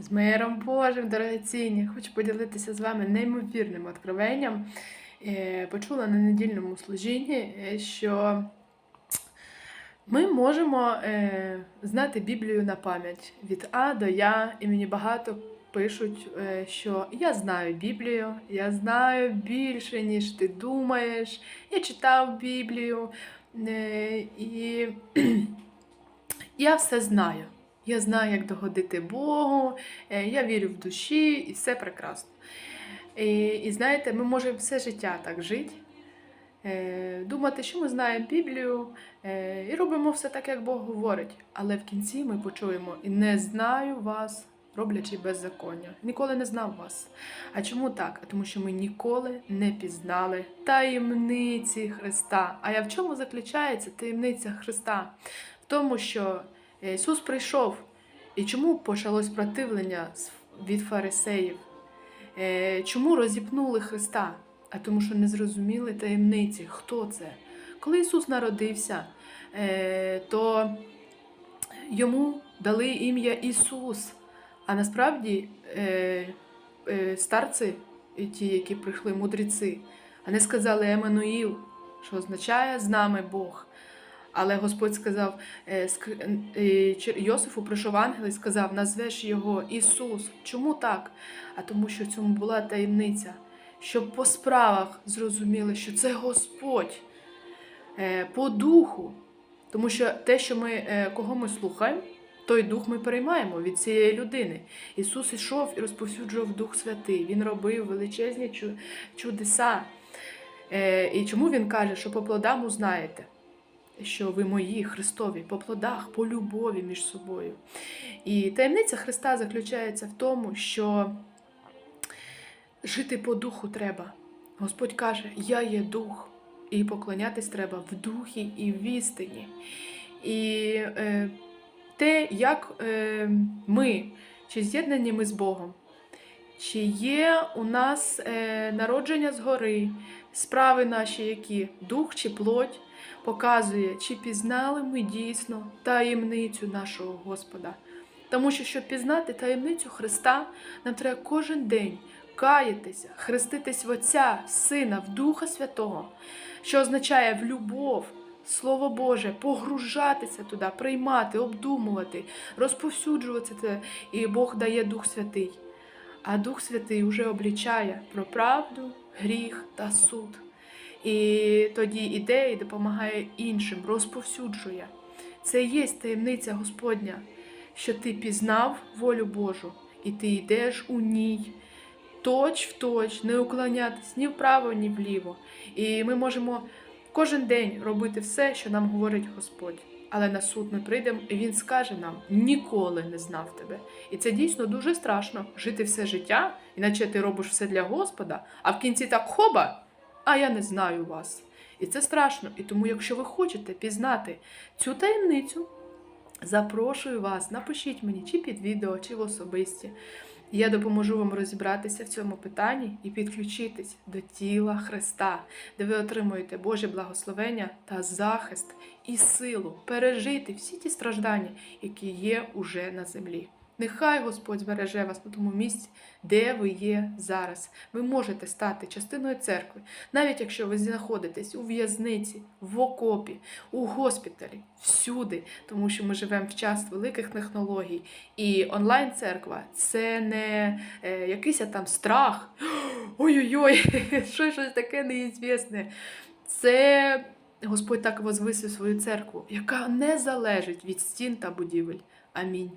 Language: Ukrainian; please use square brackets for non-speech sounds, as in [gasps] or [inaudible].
З миром Божим, дорогоцінні, хочу поділитися з вами неймовірним откровенням. Е, Почула на недільному служінні, е, що ми можемо е, знати Біблію на пам'ять від А до Я, і мені багато пишуть, що я знаю Біблію, я знаю більше, ніж ти думаєш. Я читав Біблію, і [clears throat] я все знаю. Я знаю, як догодити Богу, е, я вірю в душі і все прекрасно. І, і знаєте, ми можемо все життя так жити, е, думати, що ми знаємо Біблію е, і робимо все так, як Бог говорить. Але в кінці ми почуємо і не знаю вас, роблячи беззаконня. Ніколи не знав вас. А чому так? Тому що ми ніколи не пізнали таємниці Христа. А я в чому заключається таємниця Христа? В тому, що Ісус прийшов. І чому почалось противлення від фарисеїв? Е, Чому розіпнули Христа? А тому, що не зрозуміли таємниці, хто це. Коли Ісус народився, е, то йому дали ім'я Ісус. А насправді е, е, старці, ті, які прийшли, мудреці, вони сказали Еммануїл, що означає з нами Бог. Але Господь сказав, е, е, Йосифу прийшов ангел і сказав, назвеш його Ісус. Чому так? А тому, що в цьому була таємниця, щоб по справах зрозуміли, що це Господь е, по духу. Тому що те, що ми, кого ми слухаємо, той дух ми переймаємо від цієї людини. Ісус ішов і розповсюджував Дух Святий. Він робив величезні чудеса. І чому він каже, що по плодам узнаєте? Що ви мої Христові по плодах, по любові між собою. І таємниця Христа заключається в тому, що жити по духу треба. Господь каже: Я є дух, і поклонятись треба в духі і в істині. І е, те, як е, ми, чи з'єднані ми з Богом, чи є у нас е, народження згори, справи наші, які дух чи плоть, показує, чи пізнали ми дійсно таємницю нашого Господа. Тому що, щоб пізнати таємницю Христа, нам треба кожен день каятися, хреститись в Отця, в Сина, в Духа Святого, що означає в любов, Слово Боже, погружатися туди, приймати, обдумувати, розповсюджувати це, і Бог дає Дух Святий. А Дух Святий вже облічає про правду, гріх та суд. І тоді іде і допомагає іншим, розповсюджує. Це і є таємниця Господня, що ти пізнав волю Божу, і ти йдеш у ній точ в точ, не уклонятись ні вправо, ні вліво. І ми можемо кожен день робити все, що нам говорить Господь. Але на суд ми прийдемо, і Він скаже нам: ніколи не знав тебе. І це дійсно дуже страшно жити все життя, іначе ти робиш все для Господа, а в кінці так хоба, а я не знаю вас. І це страшно. І тому, якщо ви хочете пізнати цю таємницю, запрошую вас, напишіть мені чи під відео, чи в особисті. Я допоможу вам розібратися в цьому питанні і підключитись до тіла Христа, де ви отримуєте Боже благословення та захист і силу пережити всі ті страждання, які є уже на землі. Нехай Господь збереже вас на тому місці, де ви є зараз. Ви можете стати частиною церкви, навіть якщо ви знаходитесь у в'язниці, в окопі, у госпіталі, всюди, тому що ми живемо в час великих технологій. І онлайн-церква це не е, якийсь там страх. [gasps] Ой-ой-ой, [laughs] що щось таке неізвісне. Це Господь так возвисив свою церкву, яка не залежить від стін та будівель. Амінь.